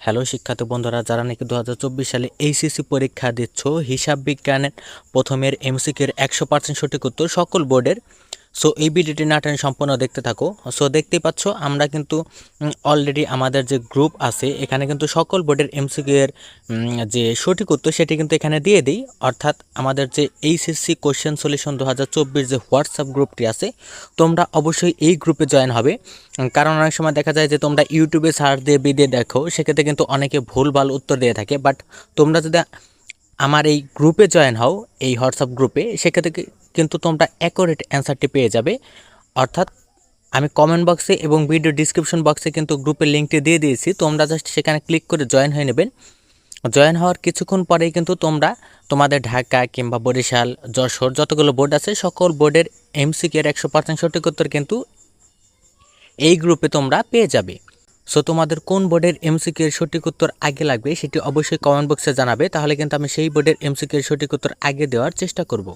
Hello শিক্ষার্থী বন্ধুরা, যারা নাকি দু হাজার চব্বিশ সালে এইচএসসি পরীক্ষা দিচ্ছ, হিসাব বিজ্ঞানের প্রথমের এমসিকের একশো পার্সেন্ট সঠিক উত্তর সকল বোর্ডের সো এই ভিডিওটি নাটানি সম্পূর্ণ দেখতে থাকো। সো দেখতে পাচ্ছ, আমরা কিন্তু অলরেডি আমাদের যে গ্রুপ আছে, এখানে কিন্তু সকল বোর্ডের এমসিকিউ এর যে সঠিক উত্তর সেটি কিন্তু এখানে দিয়ে দিই। অর্থাৎ আমাদের যে এইচএসসি কোশ্চেন সলিউশন দু হাজার চব্বিশ যে হোয়াটসঅ্যাপ গ্রুপটি আছে, তোমরা অবশ্যই এই গ্রুপে জয়েন হবে। কারণ অনেক সময় দেখা যায় যে তোমরা ইউটিউবে সার্চ দিয়ে ভিডিও দেখো, সেক্ষেত্রে কিন্তু অনেকে ভুলভাল উত্তর দিয়ে থাকে। বাট তোমরা যদি আমার এই গ্রুপে জয়েন হও, এই হোয়াটসঅ্যাপ গ্রুপে, সেক্ষেত্রে কিন্তু তোমরা অ্যাকোরেট অ্যান্সারটি পেয়ে যাবে। অর্থাৎ আমি কমেন্ট বক্সে এবং ভিডিও ডিসক্রিপশন বক্সে কিন্তু গ্রুপের লিঙ্কটি দিয়ে দিয়েছি। তোমরা জাস্ট সেখানে ক্লিক করে জয়েন হয়ে নেবেন। জয়েন হওয়ার কিছুক্ষণ পরেই কিন্তু তোমরা তোমাদের ঢাকা কিংবা বরিশাল, যশোর যতগুলো বোর্ড আছে, সকল বোর্ডের এমসিকিউর একশো পার্সেন্ট সঠিক উত্তর কিন্তু এই গ্রুপে তোমরা পেয়ে যাবে। সো তোমাদের কোন বোর্ডের এমসিকিউ এর সঠিক উত্তর আগে লাগবে সেটি অবশ্যই কমেন্ট বক্সে জানাবে, তাহলে কিন্তু আমি সেই বোর্ডের এমসিকিউ এর সঠিক উত্তর আগে দেওয়ার চেষ্টা করব।